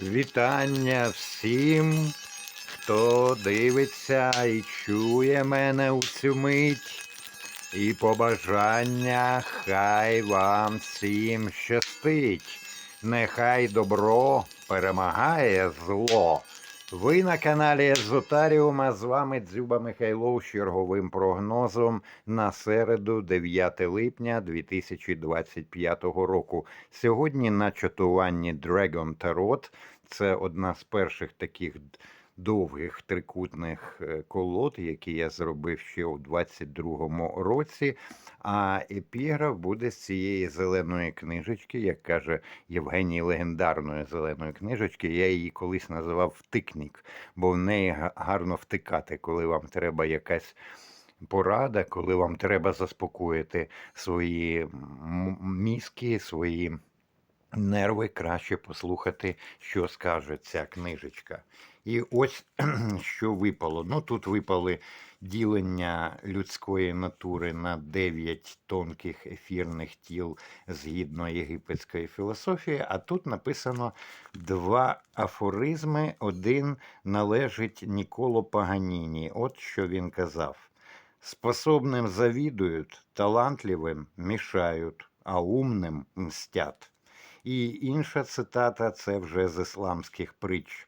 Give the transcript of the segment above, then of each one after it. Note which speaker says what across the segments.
Speaker 1: Вітання всім, хто дивиться і чує мене у цю мить. І побажання хай вам всім щастить. Нехай добро перемагає зло. Ви на каналі Езотаріума. З вами Дзюба Михайлов з черговим прогнозом на середу, 9 липня 2025 року. Сьогодні на чатуванні Dragon Tarot. Це одна з перших таких довгих трикутних е, колод, які я зробив ще у 22-му році. А епіграф буде з цієї зеленої книжечки, як каже Євгеній легендарної зеленої книжечки. Я її колись називав втикнік, бо в неї гарно втикати, коли вам треба якась. Порада, коли вам треба заспокоїти свої мізки, свої нерви, краще послухати, що скаже ця книжечка. І ось що випало. Ну тут випали ділення людської натури на 9 тонких ефірних тіл згідно єгипетської філософії, а тут написано два афоризми. Один належить Ніколо Паганіні. От що він казав. Способним завідують, талантливим мішають, а умним мстять. І інша цитата це вже з исламских притч.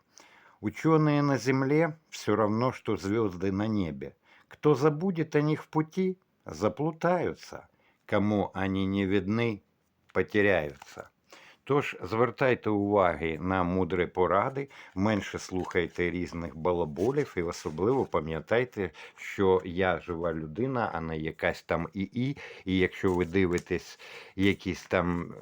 Speaker 1: Ученые на земле все равно, что звезды на небе. Кто забудет о них в пути, заплутаются. Кому они не видны, потеряються. Тож звертайте уваги на мудрі поради, менше слухайте різних балаболів і особливо пам'ятайте, що я жива людина, а не якась там ІІ. І якщо ви дивитесь якісь там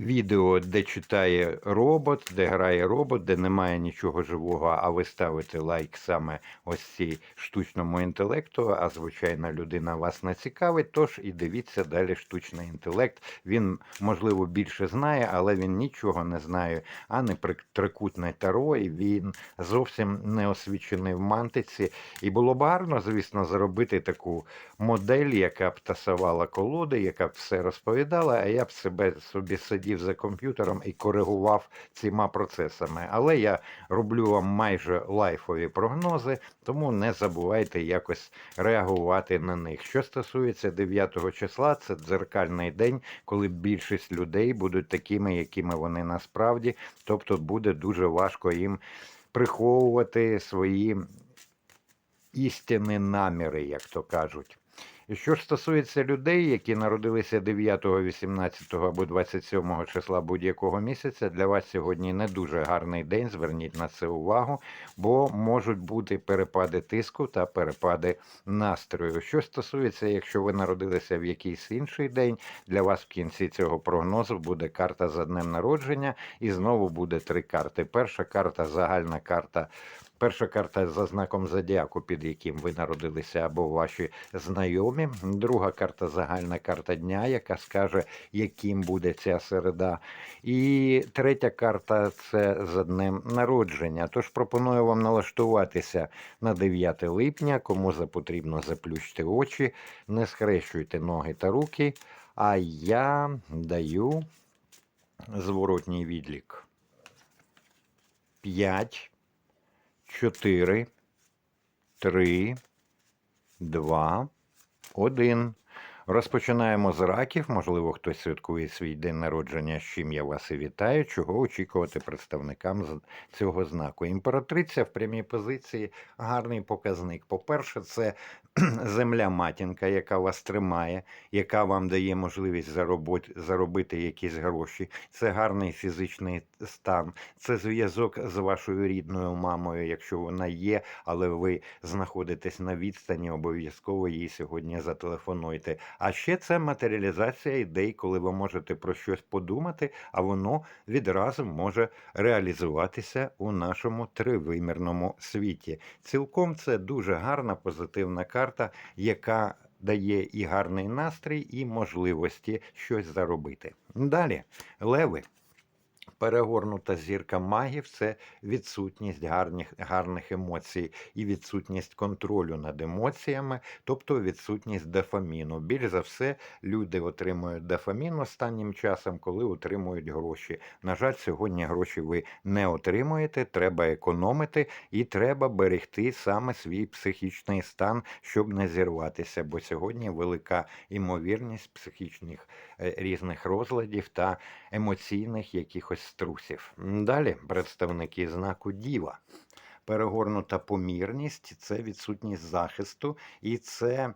Speaker 1: відео, де читає робот, де грає робот, де немає нічого живого, а ви ставите лайк саме ось цій штучному інтелекту, а звичайна людина вас не цікавить, тож і дивіться далі штучний інтелект. Він, можливо, більше знає, але він нічого не знає, а не трикутне таро, і він зовсім не освічений в мантиці. І було б гарно, звісно, зробити таку модель, яка б тасувала колоди, яка б все розповідала, а я б себе собі сидів за комп'ютером і коригував цими процесами. Але я роблю вам майже лайфові прогнози, тому не забувайте якось реагувати на них. Що стосується 9 числа, це дзеркальний день, коли більшість людей будуть такими, якими вони насправді, тобто буде дуже важко їм приховувати свої істинні наміри, як то кажуть. І що ж стосується людей, які народилися 9, 18 або 27 числа будь-якого місяця, для вас сьогодні не дуже гарний день. Зверніть на це увагу, бо можуть бути перепади тиску та перепади настрою. Що стосується, якщо ви народилися в якийсь інший день, для вас в кінці цього прогнозу буде карта за днем народження, і знову буде три карти. Перша карта загальна карта. Перша карта за знаком зодіаку, під яким ви народилися, або ваші знайомі. Друга карта загальна карта дня, яка скаже, яким буде ця середа. І третя карта це за днем народження. Тож пропоную вам налаштуватися на 9 липня. Кому потрібно заплющити очі, не схрещуйте ноги та руки. А я даю зворотній відлік. 5 4, 3, 2, 1. Розпочинаємо з раків. Можливо, хтось святкує свій день народження, з чим я вас і вітаю. Чого очікувати представникам цього знаку? Імператриця в прямій позиції гарний показник. По-перше, це земля матінка, яка вас тримає, яка вам дає можливість заробити, заробити якісь гроші. Це гарний фізичний стан, це зв'язок з вашою рідною мамою, якщо вона є, але ви знаходитесь на відстані, обов'язково їй сьогодні зателефонуйте. А ще це матеріалізація ідей, коли ви можете про щось подумати, а воно відразу може реалізуватися у нашому тривимірному світі. Цілком це дуже гарна позитивна карта, яка дає і гарний настрій, і можливості щось заробити. Далі, леви. Перегорнута зірка магів це відсутність гарних, гарних емоцій і відсутність контролю над емоціями, тобто відсутність дофаміну. Більш за все, люди отримують дофамін останнім часом, коли отримують гроші. На жаль, сьогодні гроші ви не отримуєте, треба економити і треба берегти саме свій психічний стан, щоб не зірватися. Бо сьогодні велика імовірність психічних е, різних розладів та емоційних якихось струсів. Далі представники знаку Діва. Перегорнута помірність це відсутність захисту і це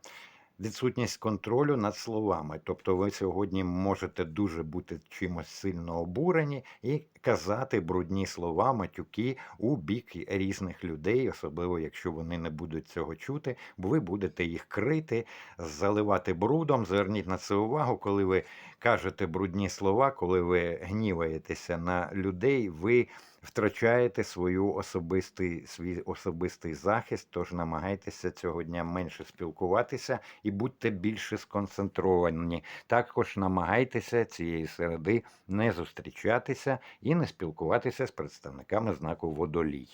Speaker 1: відсутність контролю над словами. Тобто ви сьогодні можете дуже бути чимось сильно обурені і казати брудні слова, матюки у бік різних людей, особливо якщо вони не будуть цього чути, бо ви будете їх крити, заливати брудом. Зверніть на це увагу, коли ви кажете брудні слова, коли ви гніваєтеся на людей, ви втрачаєте свою особистий свій особистий захист. Тож намагайтеся цього дня менше спілкуватися і будьте більше сконцентровані. Також намагайтеся цієї середи не зустрічатися і не спілкуватися з представниками знаку водолій.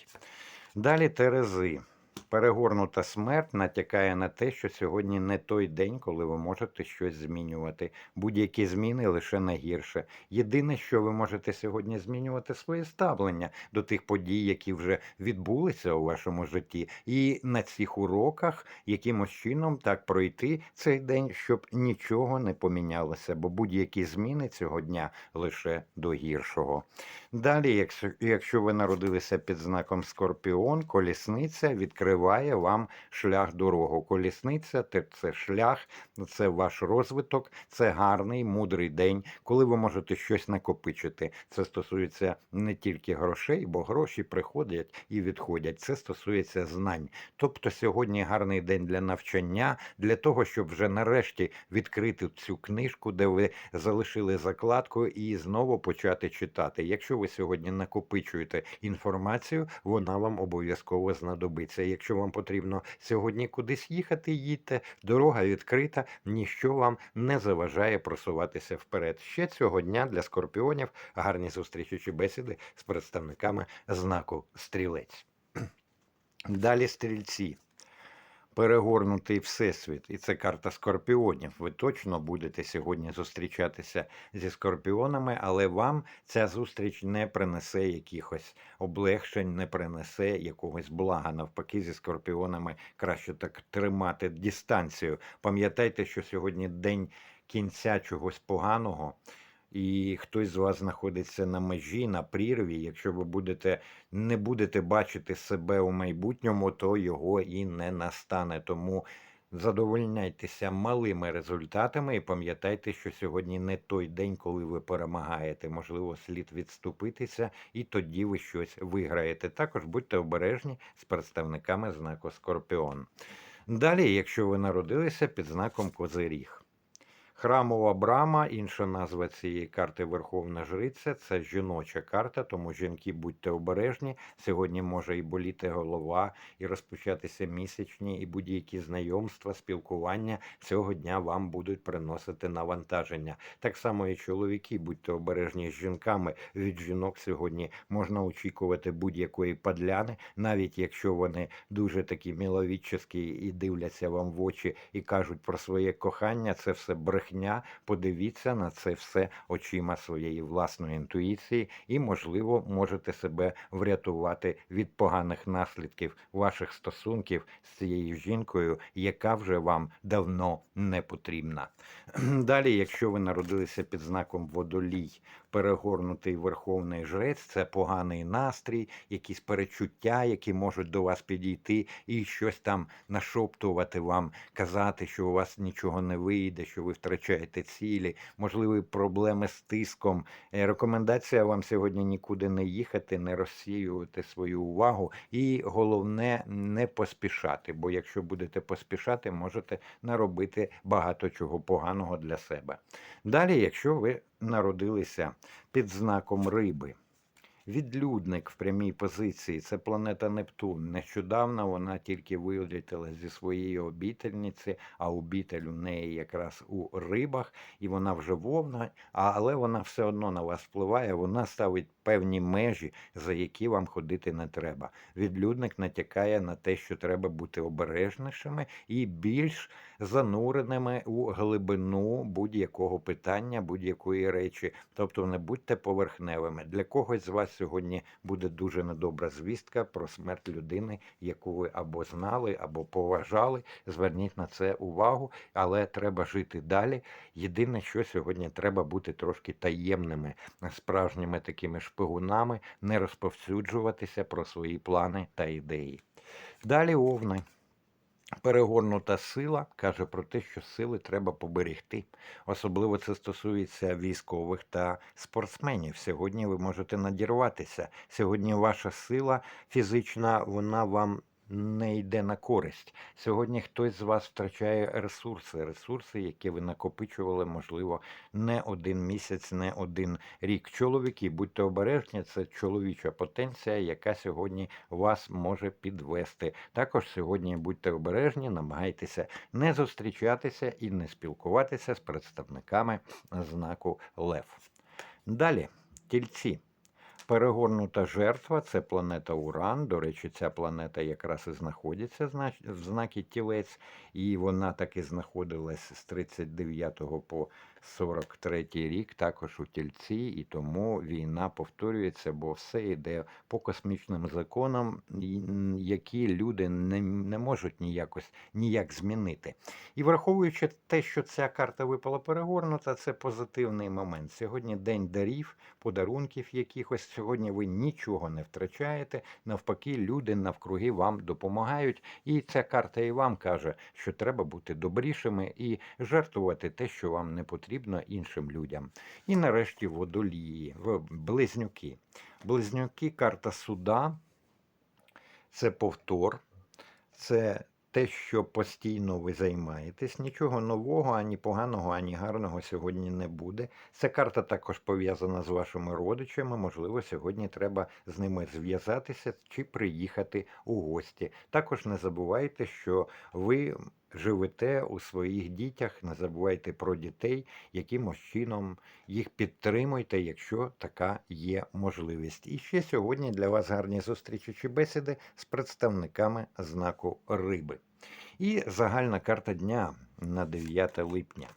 Speaker 1: Далі Терези. Перегорнута смерть натякає на те, що сьогодні не той день, коли ви можете щось змінювати. Будь-які зміни лише на гірше. Єдине, що ви можете сьогодні змінювати своє ставлення до тих подій, які вже відбулися у вашому житті, і на цих уроках якимось чином так пройти цей день, щоб нічого не помінялося, бо будь-які зміни цього дня лише до гіршого. Далі, якщо, ви народилися під знаком Скорпіон, колісниця відкриває вам шлях дорогу. Колісниця це шлях, це ваш розвиток, це гарний, мудрий день, коли ви можете щось накопичити. Це стосується не тільки грошей, бо гроші приходять і відходять. Це стосується знань. Тобто сьогодні гарний день для навчання, для того, щоб вже нарешті відкрити цю книжку, де ви залишили закладку, і знову почати читати. Якщо ви сьогодні накопичуєте інформацію, вона вам обов'язково знадобиться. Якщо вам потрібно сьогодні кудись їхати, їдьте. Дорога відкрита, ніщо вам не заважає просуватися вперед. Ще цього дня для скорпіонів гарні зустрічі бесіди з представниками знаку стрілець. Далі стрільці. Перегорнутий всесвіт, і це карта скорпіонів. Ви точно будете сьогодні зустрічатися зі скорпіонами, але вам ця зустріч не принесе якихось облегшень, не принесе якогось блага. Навпаки, зі скорпіонами краще так тримати дистанцію. Пам'ятайте, що сьогодні день кінця чогось поганого. І хтось з вас знаходиться на межі, на прірві. Якщо ви будете не будете бачити себе у майбутньому, то його і не настане. Тому задовольняйтеся малими результатами і пам'ятайте, що сьогодні не той день, коли ви перемагаєте. Можливо, слід відступитися, і тоді ви щось виграєте. Також будьте обережні з представниками знаку Скорпіон. Далі, якщо ви народилися під знаком Козиріг. Храмова брама, інша назва цієї карти Верховна Жриця, це жіноча карта, тому жінки будьте обережні. Сьогодні може і боліти голова, і розпочатися місячні, і будь-які знайомства, спілкування цього дня вам будуть приносити навантаження. Так само і чоловіки, будьте обережні з жінками. Від жінок сьогодні можна очікувати будь-якої падляни, навіть якщо вони дуже такі міловідчаскі і дивляться вам в очі і кажуть про своє кохання, це все брехня. Подивіться на це все очима своєї власної інтуїції, і, можливо, можете себе врятувати від поганих наслідків ваших стосунків з цією жінкою, яка вже вам давно не потрібна. Далі, якщо ви народилися під знаком водолій, перегорнутий верховний жрець, це поганий настрій, якісь перечуття, які можуть до вас підійти, і щось там нашоптувати вам, казати, що у вас нічого не вийде, що ви втрачаєте цілі, можливі проблеми з тиском. Е, Рекомендація вам сьогодні нікуди не їхати, не розсіювати свою увагу, і головне не поспішати. Бо якщо будете поспішати, можете наробити багато чого поганого для себе. Далі, якщо ви народилися під знаком риби. Відлюдник в прямій позиції це планета Нептун. Нещодавно вона тільки вилетіла зі своєї обітельниці, а обітель у неї якраз у рибах, і вона вже вовна, але вона все одно на вас впливає, вона ставить певні межі, за які вам ходити не треба. Відлюдник натякає на те, що треба бути обережнішими і більш зануреними у глибину будь-якого питання, будь-якої речі. Тобто не будьте поверхневими. Для когось з вас сьогодні буде дуже недобра звістка про смерть людини, яку ви або знали, або поважали. Зверніть на це увагу, але треба жити далі. Єдине, що сьогодні треба бути трошки таємними, справжніми такими шпигунами, не розповсюджуватися про свої плани та ідеї. Далі овни. Перегорнута сила каже про те, що сили треба поберегти. Особливо це стосується військових та спортсменів. Сьогодні ви можете надірватися. Сьогодні ваша сила фізична, вона вам не йде на користь. Сьогодні хтось з вас втрачає ресурси, ресурси, які ви накопичували, можливо, не один місяць, не один рік. Чоловіки, будьте обережні, це чоловіча потенція, яка сьогодні вас може підвести. Також сьогодні будьте обережні, намагайтеся не зустрічатися і не спілкуватися з представниками знаку Лев. Далі, тільці. Перегорнута жертва це планета Уран. До речі, ця планета якраз і знаходиться в знакі тілець, і вона таки знаходилась з 39 по 43 рік, також у тільці, і тому війна повторюється, бо все йде по космічним законам, які люди не, не можуть ніякось ніяк змінити. І враховуючи те, що ця карта випала перегорнута, це позитивний момент. Сьогодні день дарів, подарунків якихось. Сьогодні ви нічого не втрачаєте. Навпаки, люди навкруги вам допомагають. І ця карта і вам каже, що треба бути добрішими і жертвувати те, що вам не потрібно іншим людям. І нарешті водолії, близнюки. Близнюки, карта суда, це повтор, це те, що постійно ви займаєтесь. Нічого нового, ані поганого, ані гарного сьогодні не буде. Ця карта також пов'язана з вашими родичами. Можливо, сьогодні треба з ними зв'язатися чи приїхати у гості. Також не забувайте, що ви живете у своїх дітях, не забувайте про дітей, якимось чином їх підтримуйте, якщо така є можливість. І ще сьогодні для вас гарні зустрічі чи бесіди з представниками знаку риби. І загальна карта дня на 9 липня.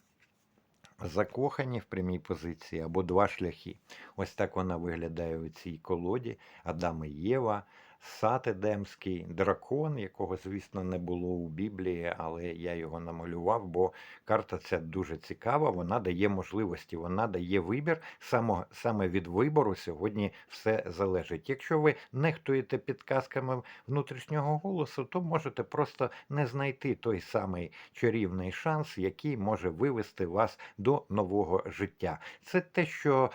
Speaker 1: Закохані в прямій позиції або два шляхи. Ось так вона виглядає у цій колоді. Адам і Єва, сад Едемський, дракон, якого, звісно, не було у Біблії, але я його намалював, бо карта ця дуже цікава. Вона дає можливості, вона дає вибір. Само, саме від вибору сьогодні все залежить. Якщо ви нехтуєте підказками внутрішнього голосу, то можете просто не знайти той самий чарівний шанс, який може вивести вас до нового життя. Це те, що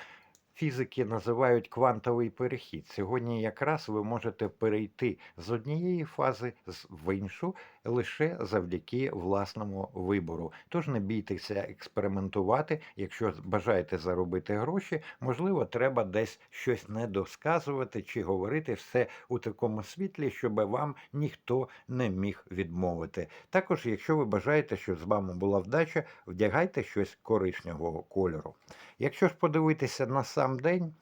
Speaker 1: фізики називають квантовий перехід. Сьогодні якраз ви можете перейти з однієї фази в іншу лише завдяки власному вибору. Тож не бійтеся експериментувати. Якщо бажаєте заробити гроші, можливо, треба десь щось недосказувати чи говорити все у такому світлі, щоб вам ніхто не міг відмовити. Також, якщо ви бажаєте, щоб з вами була вдача, вдягайте щось коричневого кольору. Якщо ж подивитися на сам день,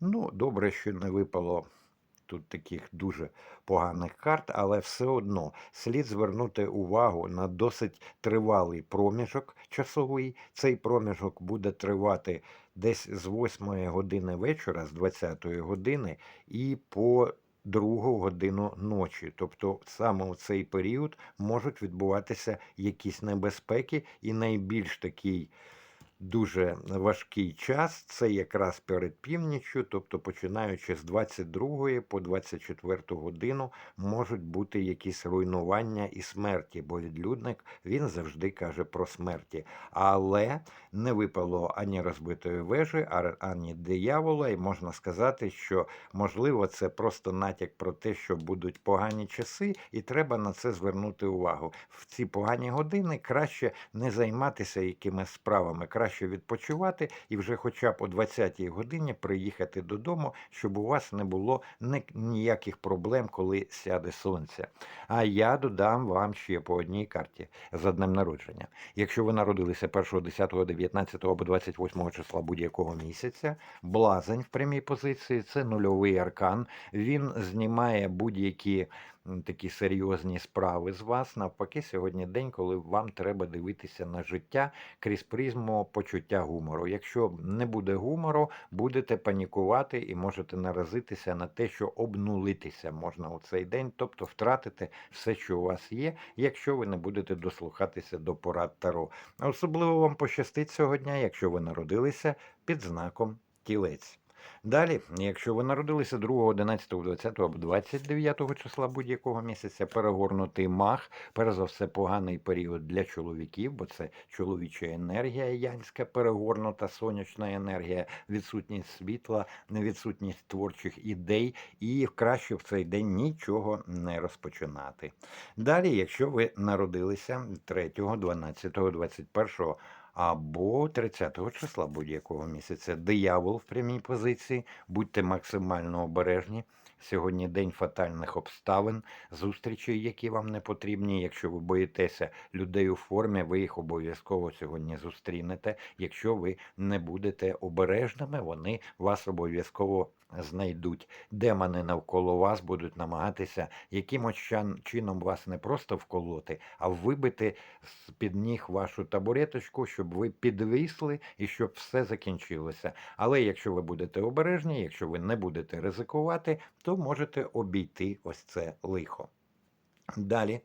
Speaker 1: ну добре, що не випало тут таких дуже поганих карт, але все одно слід звернути увагу на досить тривалий проміжок часовий. Цей проміжок буде тривати десь з 8 години вечора, з 20 години і по другу годину ночі. Тобто саме у цей період можуть відбуватися якісь небезпеки, і найбільш такий дуже важкий час. Це якраз перед північчю, тобто починаючи з 22 по 24 годину, можуть бути якісь руйнування і смерті, бо відлюдник він завжди каже про смерті. Але не випало ані розбитої вежі, ані диявола, і можна сказати, що можливо це просто натяк про те, що будуть погані часи, і треба на це звернути увагу. В ці погані години краще не займатися якимись справами, краще краще відпочивати і вже хоча б о 20-й годині приїхати додому, щоб у вас не було ніяких проблем, коли сяде сонце. А я додам вам ще по одній карті за днем народження. Якщо ви народилися 1, 10, 19 або 28 числа будь-якого місяця, блазень в прямій позиції це нульовий аркан. Він знімає будь-які такі серйозні справи з вас. Навпаки, сьогодні день, коли вам треба дивитися на життя крізь призму почуття гумору. Якщо не буде гумору, будете панікувати і можете наразитися на те, що обнулитися можна у цей день, тобто втратити все, що у вас є, якщо ви не будете дослухатися до порад Таро. Особливо вам пощастить цього дня, якщо ви народилися під знаком тілець. Далі, якщо ви народилися 2, 11, 20 або 29 числа будь-якого місяця, перегорнутий мах, перш за все, поганий період для чоловіків, бо це чоловіча енергія янська, перегорнута сонячна енергія, відсутність світла, невідсутність творчих ідей, і краще в цей день нічого не розпочинати. Далі, якщо ви народилися 3, 12, 21 або 30 числа будь-якого місяця, диявол в прямій позиції, будьте максимально обережні. Сьогодні день фатальних обставин, зустрічей, які вам не потрібні. Якщо ви боїтеся людей у формі, ви їх обов'язково сьогодні зустрінете. Якщо ви не будете обережними, вони вас обов'язково знайдуть. Демони навколо вас будуть намагатися якимось чином вас не просто вколоти, а вибити з під ніг вашу табуреточку, щоб ви підвисли і щоб все закінчилося. Але якщо ви будете обережні, якщо ви не будете ризикувати, то можете обійти ось це лихо. Далі,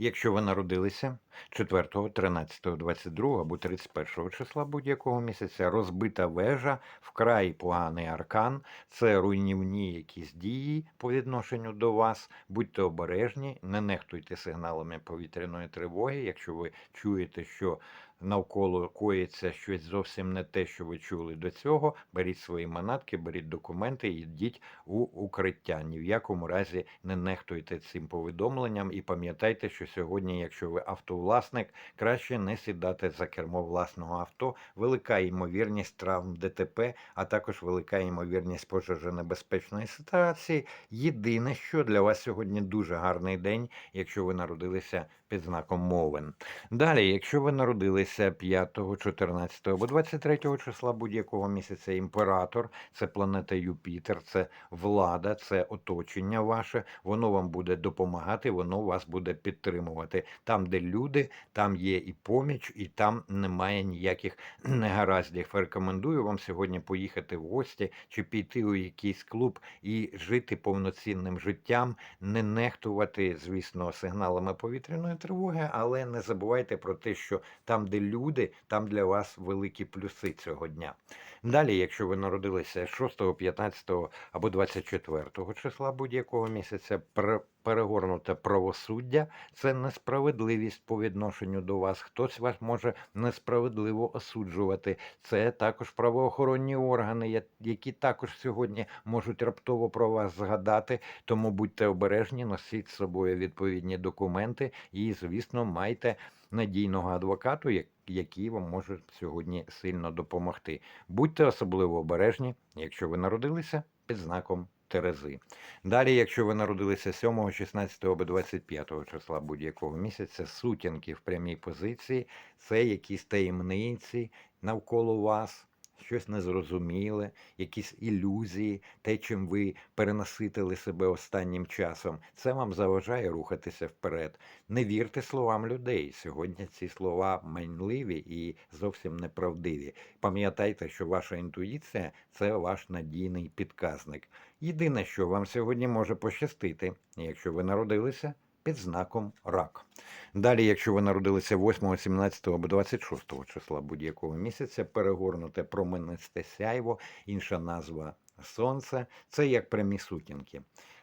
Speaker 1: якщо ви народилися 4, 13, 22 або 31 числа будь-якого місяця, розбита вежа, вкрай поганий аркан, це руйнівні якісь дії по відношенню до вас. Будьте обережні, не нехтуйте сигналами повітряної тривоги. Якщо ви чуєте, що навколо коїться щось зовсім не те, що ви чули до цього, беріть свої манатки, беріть документи йдіть у укриття. Ні в якому разі не нехтуйте цим повідомленням і пам'ятайте, що сьогодні, якщо ви автовласник, краще не сідати за кермо власного авто. Велика ймовірність травм ДТП, а також велика ймовірність пожежонебезпечної ситуації. Єдине, що для вас сьогодні дуже гарний день, якщо ви народилися під знаком мовен. Далі, якщо ви народилися 5, 14 або 23 числа будь-якого місяця, імператор, це планета Юпітер, це влада, це оточення ваше, воно вам буде допомагати, воно вас буде підтримувати. Там, де люди, там є і поміч, і там немає ніяких негараздів. Рекомендую вам сьогодні поїхати в гості чи піти у якийсь клуб і жити повноцінним життям, не нехтувати, звісно, сигналами повітряної тривоги, але не забувайте про те, що там, де люди, там для вас великі плюси цього дня. Далі, якщо ви народилися 6, 15 або 24 числа будь-якого місяця, пер- перегорнуте правосуддя це несправедливість по відношенню до вас. Хтось вас може несправедливо осуджувати. Це також правоохоронні органи, які також сьогодні можуть раптово про вас згадати. Тому будьте обережні, носіть з собою відповідні документи і, звісно, майте надійного адвокату, який вам може сьогодні сильно допомогти. Будьте особливо обережні, якщо ви народилися під знаком Терези. Далі, якщо ви народилися 7, 16 або 25 числа будь-якого місяця, сутінки в прямій позиції це якісь таємниці навколо вас. Щось незрозуміле, якісь ілюзії, те, чим ви перенаситили себе останнім часом, це вам заважає рухатися вперед. Не вірте словам людей. Сьогодні ці слова майнливі і зовсім неправдиві. Пам'ятайте, що ваша інтуїція це ваш надійний підказник. Єдине, що вам сьогодні може пощастити, якщо ви народилися під знаком рак. Далі, якщо ви народилися 8, 17 або 26 числа будь-якого місяця, перегорнуте променисте сяйво, інша назва сонце це як прямі сутінки.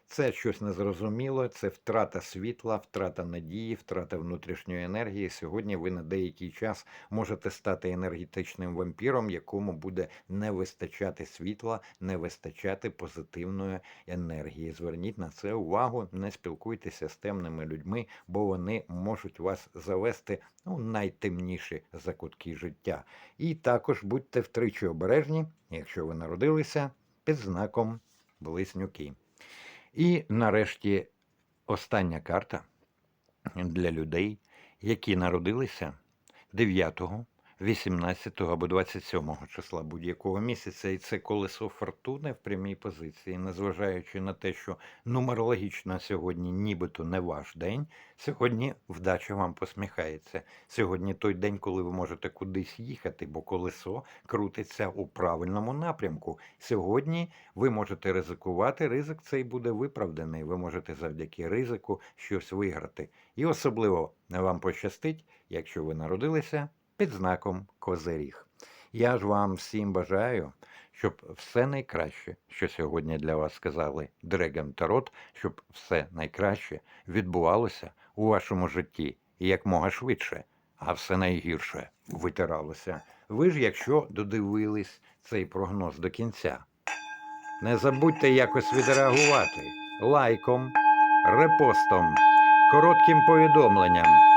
Speaker 1: Це щось незрозуміле, це втрата світла, втрата надії, втрата внутрішньої енергії. Сьогодні ви на деякий час можете стати енергетичним вампіром, якому буде не вистачати світла, не вистачати позитивної енергії. Зверніть на це увагу, не спілкуйтеся з темними людьми, бо вони можуть вас завести у найтемніші закутки життя. І також будьте втричі обережні, якщо ви народилися під знаком близнюки. І нарешті остання карта для людей, які народилися 9, 18 або 27 числа будь-якого місяця, і це колесо фортуни в прямій позиції, незважаючи на те, що нумерологічно сьогодні нібито не ваш день, сьогодні вдача вам посміхається. Сьогодні той день, коли ви можете кудись їхати, бо колесо крутиться у правильному напрямку. Сьогодні ви можете ризикувати, ризик цей буде виправданий. Ви можете завдяки ризику щось виграти. І особливо вам пощастить, якщо ви народилися під знаком Козиріг. Я ж вам всім бажаю, щоб все найкраще, що сьогодні для вас сказали Дреган Тарот, щоб все найкраще відбувалося у вашому житті і якмога швидше, а все найгірше витиралося. Ви ж, якщо додивились цей прогноз до кінця, не забудьте якось відреагувати лайком, репостом, коротким повідомленням.